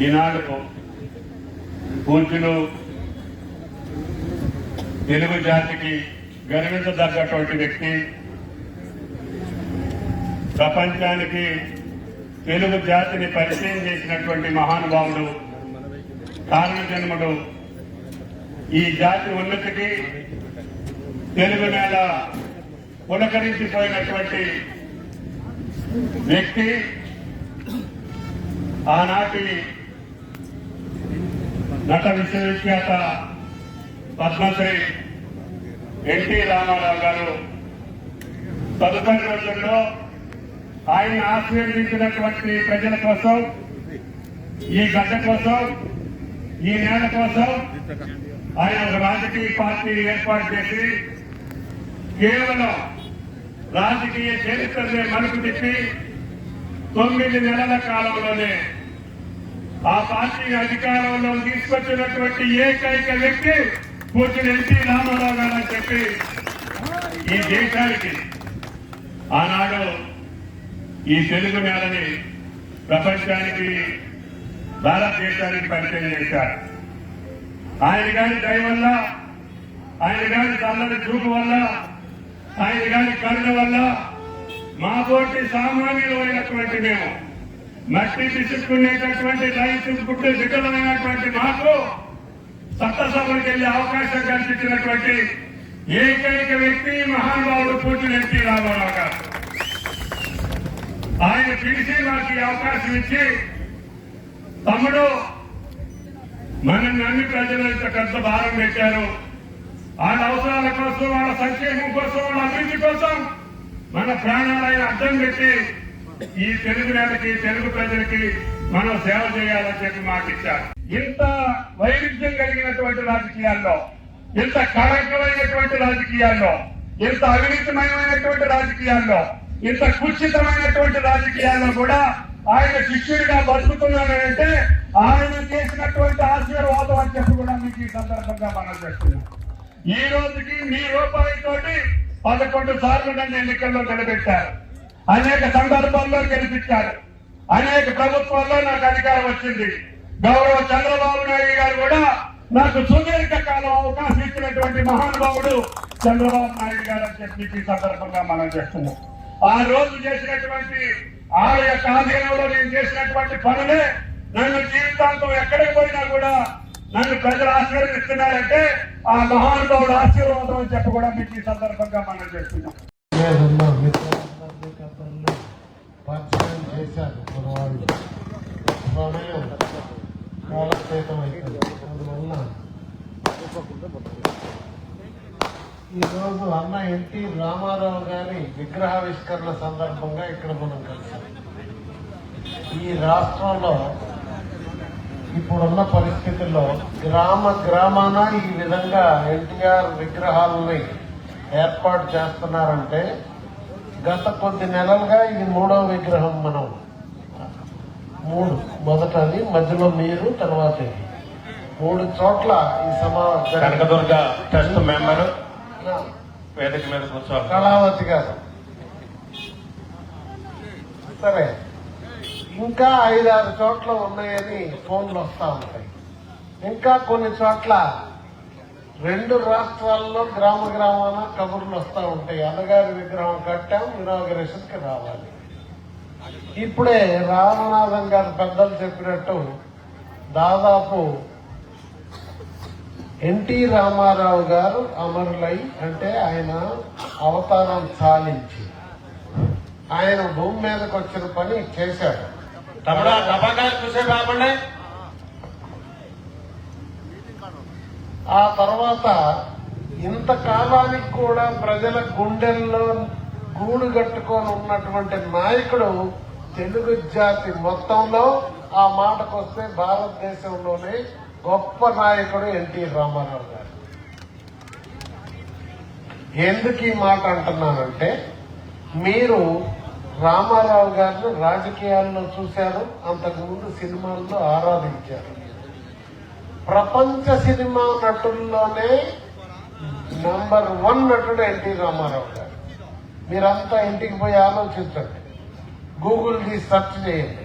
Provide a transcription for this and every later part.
ఈనాడు పూజ్యులు తెలుగు జాతికి గర్వించదగ్గటువంటి వ్యక్తి ప్రపంచానికి తెలుగు జాతిని పరిచయం చేసినటువంటి మహానుభావుడు కారణ జన్ముడు ఈ జాతి ఉన్నతికి తెలుగు నేల పులకరించిపోయినటువంటి వ్యక్తి ఆనాటి నట విశ్వవిఖ్యాత పద్మశ్రీ ఎన్టీ రామారావు గారు తదుపరి రోజుల్లో ఆయన ఆశీర్వదించినటువంటి ప్రజల కోసం ఈ గడ్డ కోసం ఈ నేల కోసం ఆయన ఒక రాజకీయ పార్టీ ఏర్పాటు చేసి కేవలం రాజకీయ చరిత్రనే మలుపు తిప్పి తొమ్మిది నెలల కాలంలోనే ఆ పార్టీ అధికారంలో తీసుకొచ్చినటువంటి ఏకైక వ్యక్తి పూజలు ఎన్టీ రామారావు గారు అని చెప్పి ఈ దేశానికి ఆనాడు ఈ తెలుగు నేలని ప్రపంచానికి భారతదేశానికి పరిచయం చేశారు. ఆయన గారి దయ వల్ల ఆయన గారి చల్లని చూపు వల్ల ఆయన గారి కరుణ వల్ల మా తోటి సామాన్యులమైనటువంటి మేము మట్టి తీసుకునేటటువంటి రైతు పుట్టే బిడ్డలమైనటువంటి మాకు చట్టసభలకు వెళ్ళే అవకాశం కల్పించినటువంటి ఏకైక వ్యక్తి మహానుభావుడు పూర్తి ఎన్టీ రామారావు గారు. ఆయన పిలిచి మాకు ఈ అవకాశం ఇచ్చి తమ్ముడు మనం నమ్మి ప్రజలు ఇంత పెద్ద భారం పెట్టారు. వాళ్ళ అవసరాల కోసం వాళ్ళ సంక్షేమం కోసం వాళ్ళ అభివృద్ధి కోసం మన ప్రాణాలైన అర్థం పెట్టి ఈ తెలుగు నేలకి తెలుగు ప్రజలకి మనం సేవ చేయాలని చెప్పి మాటిచ్చారు ఇంత వైవిధ్యం కలిగినటువంటి రాజకీయాల్లో ఇంత కళంకమైనటువంటి రాజకీయాల్లో ఇంత అవినీతిమయమైనటువంటి రాజకీయాల్లో ఇంత కుచితమైనటువంటి రాజకీయాల్లో కూడా ఆయన శిష్యుడిగా బతుకుతున్నానంటే ఆయన చేసినటువంటి ఆశీర్వాదం అని చెప్పి కూడా మీకు ఈ సందర్భంగా మనం చేస్తున్నాం. ఈ రోజుకి మీ రూపాయితోటి పదకొండు సార్లు నన్ను ఎన్నికల్లో నిలబెట్టారు. అనేక సందర్భాల్లో గెలిపించారు. అనేక ప్రభుత్వాల్లో నాకు అధికారం వచ్చింది. గౌరవ చంద్రబాబు నాయుడు గారు కూడా నాకు సుదీర్ఘ కాలం అవకాశం ఇచ్చినటువంటి మహానుభావుడు చంద్రబాబు నాయుడు గారు అని చెప్పి ఈ సందర్భంగా మనం చేస్తున్నాం. ఆ రోజు చేసినటువంటి ఆ యొక్క ఆధీనంలో నేను చేసినటువంటి పనులే నన్ను జీవితాంతం ఎక్కడికి పోయినా కూడా నన్ను ప్రజలు ఆశీర్వదిస్తున్నారంటే ఆ మహానుభావుడు ఆశీర్వాదం అని చెప్పి కూడా మీకు ఈ సందర్భంగా మనం చేస్తున్నాం. చేశారు మన వాళ్ళు సమయం కాలక్షేపం అవుతుంది అందువల్ల ఈరోజు అన్న ఎన్టీ రామారావు గారి విగ్రహావిష్కరణ సందర్భంగా ఇక్కడ మనం కలిసాం. ఈ రాష్ట్రంలో ఇప్పుడున్న పరిస్థితుల్లో గ్రామ గ్రామాన ఈ విధంగా ఎన్టీఆర్ విగ్రహాలని ఏర్పాటు చేస్తున్నారంటే గత కొద్ది నెలలుగా ఇది మూడో విగ్రహం మనం మూడు. మొదటది మధ్యలో మీరు తర్వాత ఇది మూడు చోట్ల ఈ సమావేశం కనకదుర్గ ట్రస్ట్ మెంబర్. వేదిక మీద కూర్చోవాలి. కళావతి గారు. సరే. ఇంకా ఐదారు చోట్ల ఉన్నాయని ఫోన్లు వస్తా ఉంటాయి. ఇంకా కొన్ని చోట్ల రెండు రాష్ట్రాల్లో గ్రామ గ్రామాన కబుర్లు వస్తా ఉంటాయి. అన్నగారి విగ్రహం కట్టాం ఇనాగరేషన్కి రావాలి. ఇప్పుడే రామనాథం గారు పెద్దలు చెప్పినట్టు దాదాపు ఎన్టీ రామారావు గారు అమరులై అంటే ఆయన అవతారం చాలించి ఆయన భూమి మీదకి వచ్చిన పని తమ్ముడు టపాకాయ చూసే కాకుండా ఆ తర్వాత ఇంతకాలానికి కూడా ప్రజల గుండెల్లో గూడు కట్టుకొని ఉన్నటువంటి నాయకుడు తెలుగు జాతి మొత్తంలో ఆ మాటకొస్తే భారతదేశంలోనే గొప్ప నాయకుడు ఎన్టీ రామారావు గారు. ఎందుకు ఈ మాట అంటున్నానంటే మీరు రామారావు గారిని రాజకీయాల్లో చూశారు అంతకుముందు సినిమాల్లో ఆరాధించారు. ప్రపంచ సినిమా నటుల్లోనే నంబర్ వన్ నటుడు ఎన్టీ రామారావు గారు. మీరంతా ఇంటికి పోయి ఆలోచించండి. గూగుల్ తీసి సెర్చ్ చేయండి.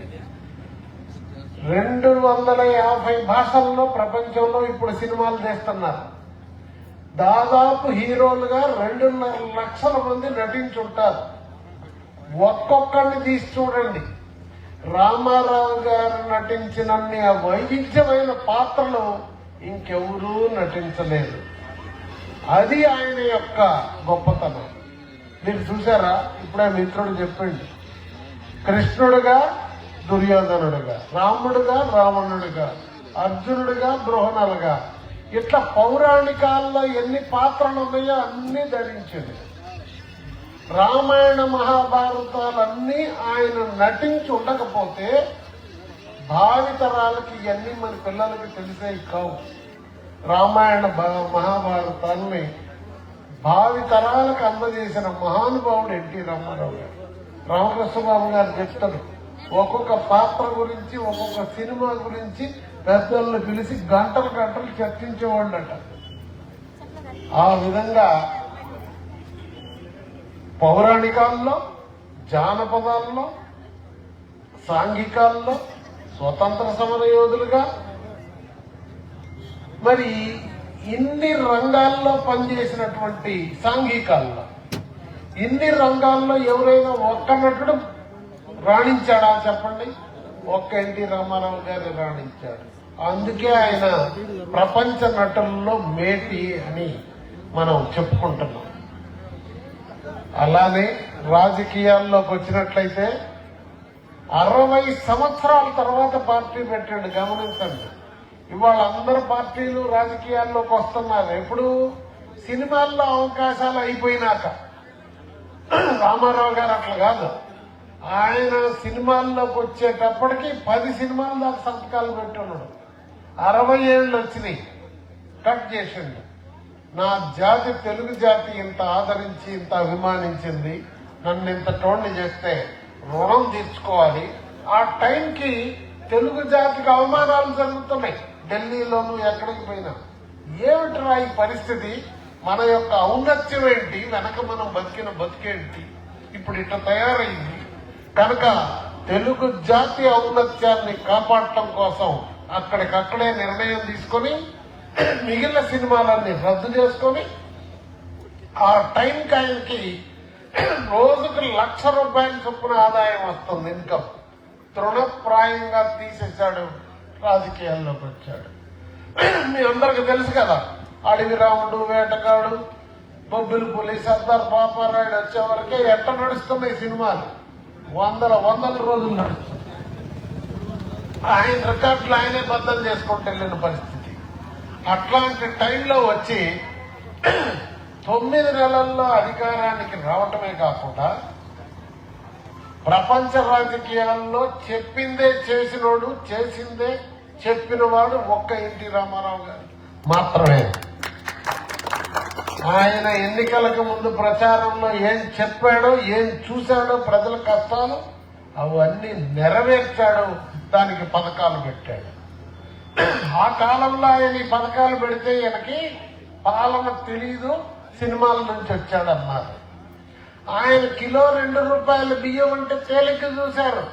రెండు వందల యాభై భాషల్లో ప్రపంచంలో ఇప్పుడు సినిమాలు చేస్తున్నారు. దాదాపు హీరోలుగా రెండున్నర లక్షల మంది నటించుంటారు. ఒక్కొక్కరిని తీసి చూడండి. రామారావు గారు నటించినన్ని ఆ వైవిధ్యమైన పాత్రలు ఇంకెవరూ నటించలేదు. అది ఆయన యొక్క గొప్పతనం. మీరు చూసారా ఇప్పుడే మిత్రుడు చెప్పండి. కృష్ణుడుగా దుర్యోధనుడుగా రాముడుగా రావణుడుగా అర్జునుడుగా బృహణలుగా ఇట్లా పౌరాణికాల్లో ఎన్ని పాత్రలు ఉన్నాయో అన్ని ధరించింది రామాయణ మహాభారతాలన్నీ ఆయన నటించి ఉండకపోతే భావితరాలకి ఇవన్నీ మన పిల్లలకి తెలిసేవి కావు. రామాయణ భా- భావి భావితరాలకు అందజేసిన మహానుభావుడు ఎన్టీ రామారావు గారు. రామకృష్ణబాబు గారు చెప్తారు ఒక్కొక్క పాత్ర గురించి ఒక్కొక్క సినిమా గురించి పెద్దలను పిలిచి గంటలు గంటలు చర్చించేవాళ్ళట. ఆ విధంగా పౌరాణికాల్లో జానపదాల్లో సాంఘికాల్లో స్వతంత్ర సమర యోధులుగా మరి ఇన్ని రంగాల్లో పనిచేసినటువంటి సాంఘికాల్లో ఇన్ని రంగాల్లో ఎవరైనా ఒక్క నటుడు రాణించాడా చెప్పండి? ఒక్క ఎన్టీ రామారావు గారు రాణించాడు అందుకే ఆయన ప్రపంచ నటుల్లో మేటి అని మనం చెప్పుకుంటున్నాం. అలానే రాజకీయాల్లోకి వచ్చినట్లయితే అరవై సంవత్సరాల తర్వాత పార్టీ పెట్టాడు గమనించండి. ఇవాళ అందరు పార్టీలు రాజకీయాల్లోకి వస్తున్నారు. ఎప్పుడు సినిమాల్లో అవకాశాలు అయిపోయినాక. రామారావు గారు అట్లా కాదు. ఆయన సినిమాల్లోకి వచ్చేటప్పటికి పది సినిమాల దాకా సంతకాలు పెట్టున్నాడు. అరవై ఏళ్ళు వచ్చినాయి. కట్ చేసిండు. నా జాతి తెలుగు జాతి ఇంత ఆదరించి ఇంత అభిమానించింది. నన్ను ఇంత టోన్లు చేస్తే రుణం తీర్చుకోవాలి. ఆ టైంకి తెలుగు జాతికి అవమానాలు జరుగుతున్నాయి. ఢిల్లీలోను ఎక్కడికి పోయినా. ఏమిట్రా ఈ పరిస్థితి? మన యొక్క ఔన్నత్యం ఏంటి? వెనక మనం బతికిన బతికేంటి? ఇప్పుడు ఇట్లా తయారైంది. కనుక తెలుగు జాతి ఔన్నత్యాన్ని కాపాడటం కోసం అక్కడికక్కడే నిర్ణయం తీసుకొని మిగిలిన సినిమాలన్నీ రద్దు చేసుకొని ఆ టైం కాయంకి రోజుకు లక్ష రూపాయల చొప్పున ఆదాయం వస్తుంది ఇన్కమ్. తృణప్రాయంగా తీసేశాడు రాజకీయాల్లోకి వచ్చాడు మీ అందరికి తెలుసు కదా అడవి రాముడు వేటగాడు బొబ్బిలి పులి సర్దార్ పాపారాయుడు వచ్చే వరకే ఎట్ట నడుస్తున్నాయి సినిమాలు? వందల వందల రోజులు నడుస్తుంది ఆయన రికార్డులు ఆయనే బద్దలు చేసుకుంటూ వెళ్ళిన పరిస్థితి. అట్లాంటి టైంలో వచ్చి తొమ్మిది నెలల్లో అధికారానికి రావటమే కాకుండా ప్రపంచ రాజకీయాల్లో చెప్పిందే చేసినోడు చేసిందే చెప్పినవాడు ఒక్క ఎన్టీ రామారావు గారు. మాత్రమే. ఆయన ఎన్నికలకు ముందు ప్రచారంలో ఏం చెప్పాడో ఏం చూశాడో ప్రజల కష్టాలు అవన్నీ నెరవేర్చాడు. దానికి పథకాలు పెట్టాడు. ఆ కాలంలో ఆయన ఈ పథకాలు పెడితే ఈయనకి పాలన తెలీదు సినిమాల నుంచి వచ్చాడన్నారు. ఆయన కిలో రెండు రూపాయల బియ్యం అంటే తేలిక చూశారు.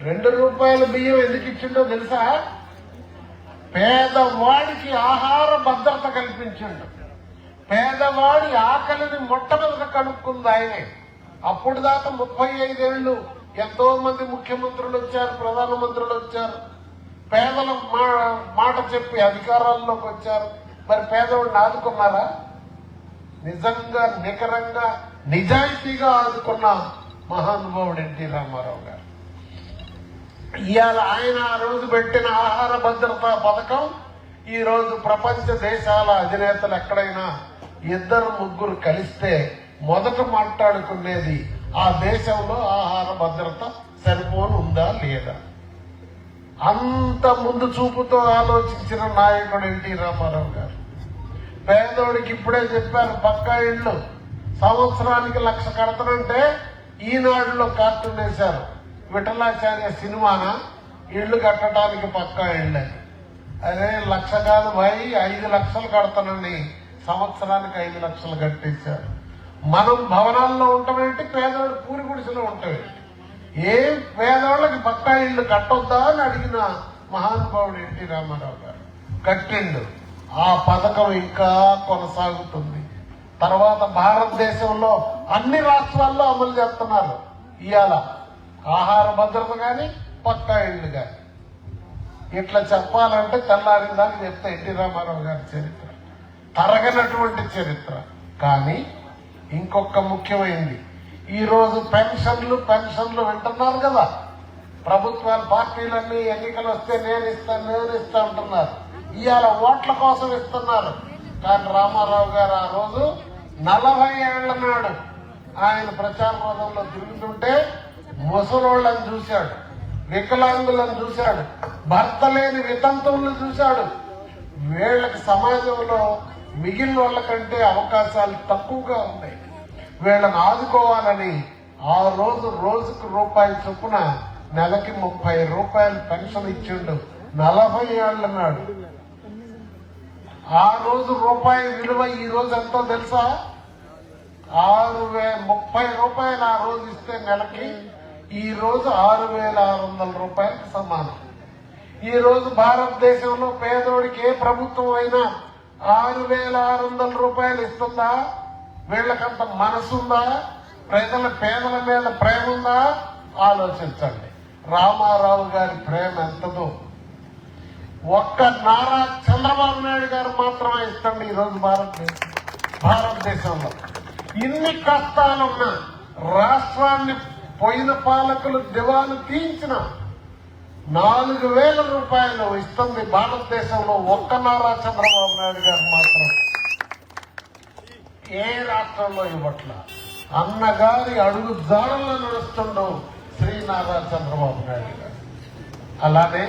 రెండు రూపాయల బియ్యం ఎందుకు ఇచ్చిండో తెలుసా? పేదవాడికి ఆహార భద్రత కల్పించండు. పేదవాడి ఆకలిని మొట్టమొదట కనుక్కుంది ఆయనే అప్పుడు దాకా ముప్పై ఐదేళ్ళు ఎంతో మంది ముఖ్యమంత్రులు వచ్చారు ప్రధానమంత్రులు వచ్చారు. పేదల మా- మాట చెప్పి అధికారాల్లోకి వచ్చారు. మరి పేదవాడిని ఆదుకున్నారా? నిజంగా నికరంగా నిజాయితీగా ఆదుకున్న మహానుభావుడు ఎన్టీ రామారావు గారు. ఇవాళ ఆయన ఆ రోజు పెట్టిన ఆహార భద్రత పథకం ఈ రోజు ప్రపంచ దేశాల అధినేతలు ఎక్కడైనా ఇద్దరు ముగ్గురు కలిస్తే మొదట మాట్లాడుకునేది ఆ దేశంలో ఆహార భద్రత సరిపోను ఉందా లేదా? అంత ముందు చూపుతో ఆలోచించిన నాయకుడు ఎన్టీ రామారావు గారు. పేదోడికి ఇప్పుడే చెప్పారు పక్కా ఇళ్ళు. సంవత్సరానికి లక్ష కడతనంటే ఈనాడులో కార్టూన్ వేశారు. విఠలాచార్య సినిమాన ఇళ్ళు కట్టడానికి పక్కా ఇళ్ళు. అదే లక్ష కాదు భాయి ఐదు లక్షలు కడతానని సంవత్సరానికి ఐదు లక్షలు కట్టేశారు మనం భవనాల్లో ఉంటామేంటి పేదవాళ్ళు పూరి గుడిసెలో ఉంటామేంటి ఏం పేదవాళ్ళకి పక్కా ఇల్లు కట్టొద్దా అని అడిగిన మహానుభావుడు ఎన్టీ రామారావు గారు. కట్టిండు. ఆ పథకం ఇంకా కొనసాగుతుంది. తర్వాత భారతదేశంలో అన్ని రాష్ట్రాల్లో అమలు చేస్తున్నారు. ఇవాళ ఆహార భద్రత కానీ పక్కా ఇళ్ళు కానీ ఇట్లా చెప్పాలంటే తెల్లారిన దాకా చెప్తా ఎన్టీ రామారావు గారి చరిత్ర. తరగనటువంటి చరిత్ర. కానీ ఇంకొక ముఖ్యమైనది ఈరోజు పెన్షన్లు పెన్షన్లు వింటున్నారు కదా? ప్రభుత్వాలు పార్టీలన్నీ ఎన్నికలు వస్తే నేను ఇస్తాను నేను ఇస్తా అంటున్నారు. ఇవాళ ఓట్ల కోసం ఇస్తున్నారు. కానీ రామారావు గారు ఆ రోజు నలభై ఏళ్ళ నాడు ఆయన ప్రచార పదంలో తిరుగుతుంటే ముసలోళ్ళని చూశాడు వికలాంగులను చూశాడు భర్త లేని వితంతువులను చూశాడు. వీళ్ళకి సమాజంలో మిగిలిన వాళ్ళకంటే అవకాశాలు తక్కువగా ఉన్నాయి. వీళ్ళని ఆదుకోవాలని ఆ రోజు రోజుకు రూపాయి చొప్పున నెలకి ముప్పై రూపాయలు పెన్షన్ ఇచ్చిండు నలభై ఏళ్ళన్నాడు ఆ రోజు రూపాయి విలువ ఈ రోజు ఎంతో తెలుసా? ఆరు వే ముప్పై రూపాయలు ఆ రోజు ఇస్తే నెలకి ఈ రోజు ఆరు వేల ఆరు వందల రూపాయలకు సమానం. ఈ రోజు భారతదేశంలో పేదోడికి ఏ ప్రభుత్వం అయినా ఆరు వేల ఆరు వందల రూపాయలు ఇస్తుందా? వీళ్ళకంత మనసుందా ప్రజల పేదల మీద ప్రేమ ఉందా? ఆలోచించండి. రామారావు గారి ప్రేమ ఎంతదో. ఒక్క నారా చంద్రబాబు నాయుడు గారు మాత్రమే ఇస్తండి ఈ రోజు భారతదేశం. భారతదేశంలో ఇన్ని కష్టాలున్నా రాష్ట్రాన్ని పోయిన పాలకులు దివాలు తీయించిన నాలుగు వేల రూపాయలు ఇస్తుంది భారతదేశంలో ఒక్క నారా చంద్రబాబు నాయుడు గారు మాత్రం. ఏ రాష్ట్రంలో ఇవ్వట్ల? అన్నగారి అడుగు జాడల్లో నడుస్తుండో శ్రీ నారా చంద్రబాబు నాయుడు గారు. అలానే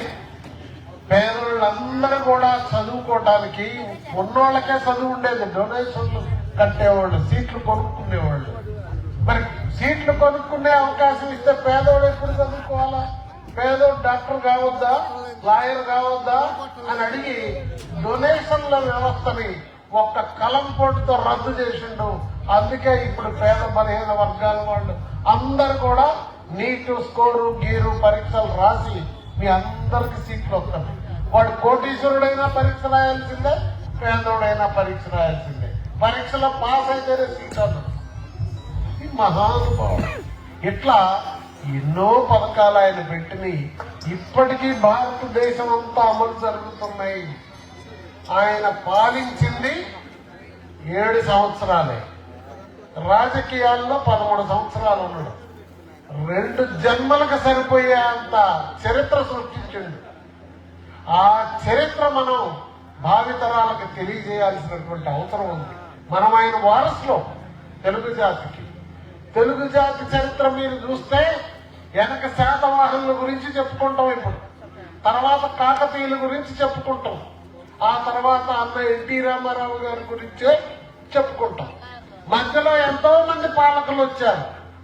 పేదలందరూ కూడా చదువుకోవడానికి ఉన్నోళ్ళకే చదువు ఉండేది. డొనేషన్లు కట్టేవాళ్ళు సీట్లు కొనుక్కునేవాళ్ళు. మరి సీట్లు కొనుక్కునే అవకాశం ఇస్తే పేదోడు ఎప్పుడు చదువుకోవాలా? పేదోడు డాక్టర్ కావద్దా? లాయర్ కావద్దా? అని అడిగి డొనేషన్ల వ్యవస్థని ఒక్క కలం పోటుతో రద్దు చేసిండు. అందుకే ఇప్పుడు పేద బలహీన వర్గాల వాళ్ళు అందరు కూడా నీటు స్కోరు గీరు పరీక్షలు రాసి మీ అందరికి సీట్లు వస్తాయి. వాడు కోటీశ్వరుడైనా పరీక్ష రాయాల్సిందే పేదోడైనా పరీక్ష రాయాల్సిందే. పరీక్షలో పాస్ అయితేనే సీట్ అన్నారు మహానుభావుడు. ఇట్లా ఎన్నో పథకాలు ఆయన పెట్టినవి ఇప్పటికీ భారతదేశం అంతా అమలు జరుగుతున్నాయి. ఆయన పాలించింది ఏడు సంవత్సరాలే. రాజకీయాల్లో పదమూడు సంవత్సరాలు ఉన్నాడు. రెండు జన్మలకు సరిపోయే అంత చరిత్ర సృష్టించిండు. ఆ చరిత్ర మనం భావితరాలకు తెలియజేయాల్సినటువంటి అవసరం ఉంది. మనం ఆయన వారసులో తెలుగు జాతికి. తెలుగు జాతి చరిత్ర మీరు చూస్తే వెనక శాతవాహనుల గురించి చెప్పుకుంటాం ఇప్పుడు. తర్వాత కాకతీయుల గురించి చెప్పుకుంటాం. ఆ తర్వాత అన్న ఎన్టీ రామారావు గారి గురించే చెప్పుకుంటాం. మధ్యలో ఎంతో మంది పాలకులు వచ్చారు.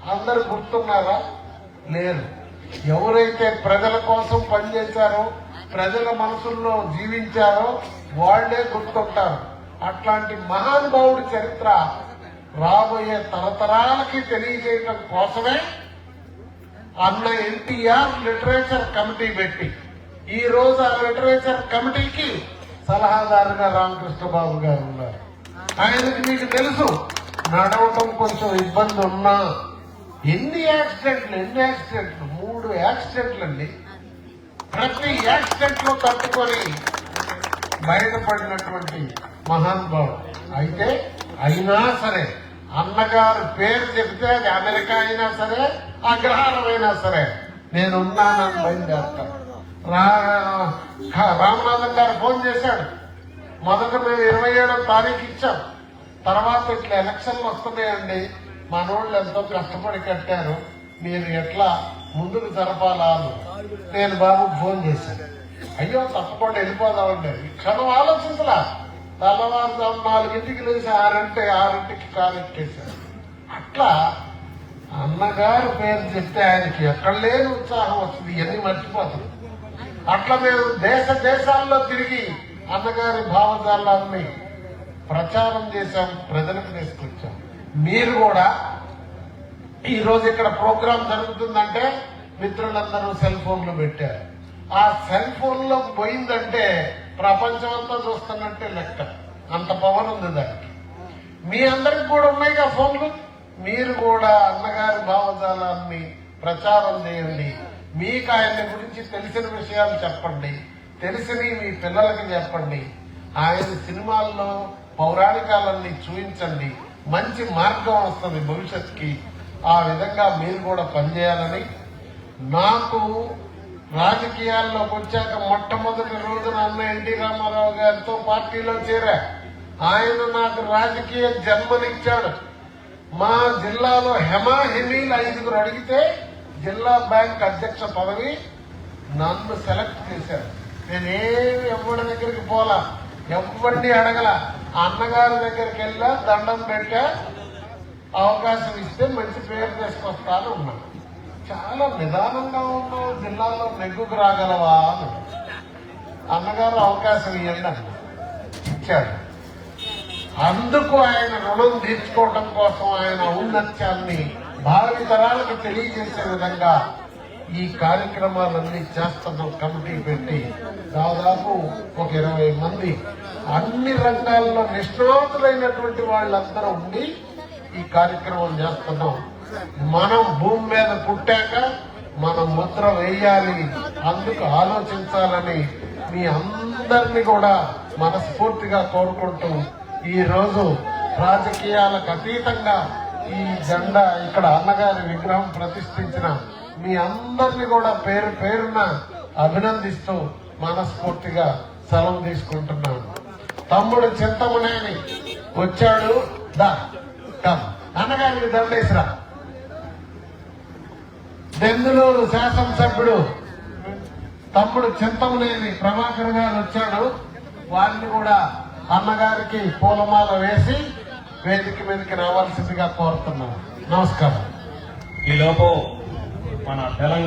అందరు గుర్తున్నారా? లేరు ఎవరైతే ప్రజల కోసం పనిచేశారో ప్రజల మనసుల్లో జీవించారో వాళ్ళే గుర్తుంటారు. అట్లాంటి మహానుభావుడి చరిత్ర రాబోయే తరతరాలకి తెలియజేయడం కోసమే అన్న ఎన్టీఆర్ లిటరేచర్ కమిటీ పెట్టి ఈ రోజు ఆ లిటరేచర్ కమిటీకి సలహాదారుగా రామకృష్ణ బాబు గారు ఉన్నారు. ఆయనకి మీకు తెలుసు నడవటం కొంచెం ఇబ్బంది ఉన్నా ఎన్ని యాక్సిడెంట్లు ఎన్ని యాక్సిడెంట్లు మూడు యాక్సిడెంట్లు అండి ప్రతి యాక్సిడెంట్లో తట్టుకొని బయటపడినటువంటి మహానుభావుడు. అయితే అయినా సరే అన్నగారు పేరు చెబితే అది అమెరికా అయినా సరే అగ్రహారమైనా సరే. నేను ఉన్నానని బయలుదేరుతాను రా రామనాథన్ గారు ఫోన్ చేశాడు. మొదట మేము ఇరవై ఏడో తారీఖు ఇచ్చాం. తర్వాత ఇట్లా ఎలక్షన్లు వస్తున్నాయండి. మనోళ్ళు ఎంతో కష్టపడి కట్టారు. మీరు ఎట్లా ముందుకు జరపాలా నేను బాబు ఫోన్ చేశాను. అయ్యో తప్పకుండా వెళ్ళిపోదామండి. క్షణం ఆలోచించలా. తెల్లవారుజాము నాలుగింటికి లేచి ఆరింటి ఆరింటికి కారెక్కేశారు అట్లా అన్నగారు పేరు చెప్తే ఆయనకి ఎక్కడ లేని ఉత్సాహం వస్తుంది ఇవన్నీ మర్చిపోతుంది అట్లా మేము దేశ దేశాల్లో తిరిగి అన్నగారి భావజాలాన్ని ప్రచారం చేశాం ప్రజలకు తీసుకొచ్చాం. మీరు కూడా ఈరోజు ఇక్కడ ప్రోగ్రాం జరుగుతుందంటే మిత్రులందరూ సెల్ ఫోన్లు పెట్టారు. ఆ సెల్ ఫోన్లో పోయిందంటే ప్రపంచం అంతా చూస్తున్నట్టే లెక్క. అంత పవర్ ఉంది దానికి. మీ అందరికి కూడా ఉన్నాయిగా ఫోన్లు? మీరు కూడా అన్నగారి భావజాలాన్ని ప్రచారం చేయండి. మీకు ఆయన గురించి తెలిసిన విషయాలు చెప్పండి. తెలిసినవి మీ పిల్లలకి చెప్పండి. ఆయన సినిమాల్లో పౌరాణికాలన్నీ చూపించండి. మంచి మార్గం వస్తుంది భవిష్యత్తుకి. ఆ విధంగా మీరు కూడా పనిచేయాలని నాకు రాజకీయాల్లోకి వచ్చాక మొట్టమొదటి రోజున అన్న ఎన్టీ రామారావు గారితో పార్టీలో చేరా. ఆయన నాకు రాజకీయ జన్మనిచ్చాడు. మా జిల్లాలో హెమాహిమీలు ఐదుగురు అడిగితే జిల్లా బ్యాంక్ అధ్యక్ష పదవి నన్ను సెలెక్ట్ చేశారు. నేనేమి ఎవరి దగ్గరికి పోలా? ఎవరిని అడగల? అన్నగారి దగ్గరికి వెళ్ళా దండం పెట్టా. అవకాశం ఇస్తే మంచి పేరు తీసుకొస్తాను ఉన్నాను చాలా నిదానంగా ఉన్నావు జిల్లాలో నెగ్గుకు రాగలవా అని అన్నగారు అవకాశం ఇవ్వండి అన్న అందుకు ఆయన రుణం తీర్చుకోవడం కోసం ఆయన ఔన్నత్యాన్ని భావి తరాలకు తెలియజేసే విధంగా ఈ కార్యక్రమాలన్నీ చేస్తున్నాం కమిటీ పెట్టి దాదాపు ఒక ఇరవై మంది అన్ని రంగాల్లో నిష్ణాతులైనటువంటి వాళ్ళందరూ ఉండి ఈ కార్యక్రమం చేస్తున్నాం. మనం భూమి మీద పుట్టాక మనం ముద్ర వేయాలి. అందుకు ఆలోచించాలని మీ అందరినీ కూడా మనస్ఫూర్తిగా కోరుకుంటూ ఈ రోజు రాజకీయాలకు అతీతంగా ఈ జెండా ఇక్కడ అన్నగారి విగ్రహం ప్రతిష్ఠించిన మీ అందరినీ కూడా పేరు పేరున అభినందిస్తూ మనస్ఫూర్తిగా సెలవు తీసుకుంటున్నాను. తమ్ముడు చింతమనేని వచ్చాడు. దా అన్నగారికి దండేసిరా. బెందులూరు శాసనసభ్యుడు తమ్ముడు చింతమనేని ప్రభాకర్ గారు వచ్చాడు. వారిని కూడా అన్నగారికి పూలమాల వేసి వేదిక మీదకి రావాల్సిందిగా కోరుతున్నాను. నమస్కారం. ఈలోపు మన తెలంగాణ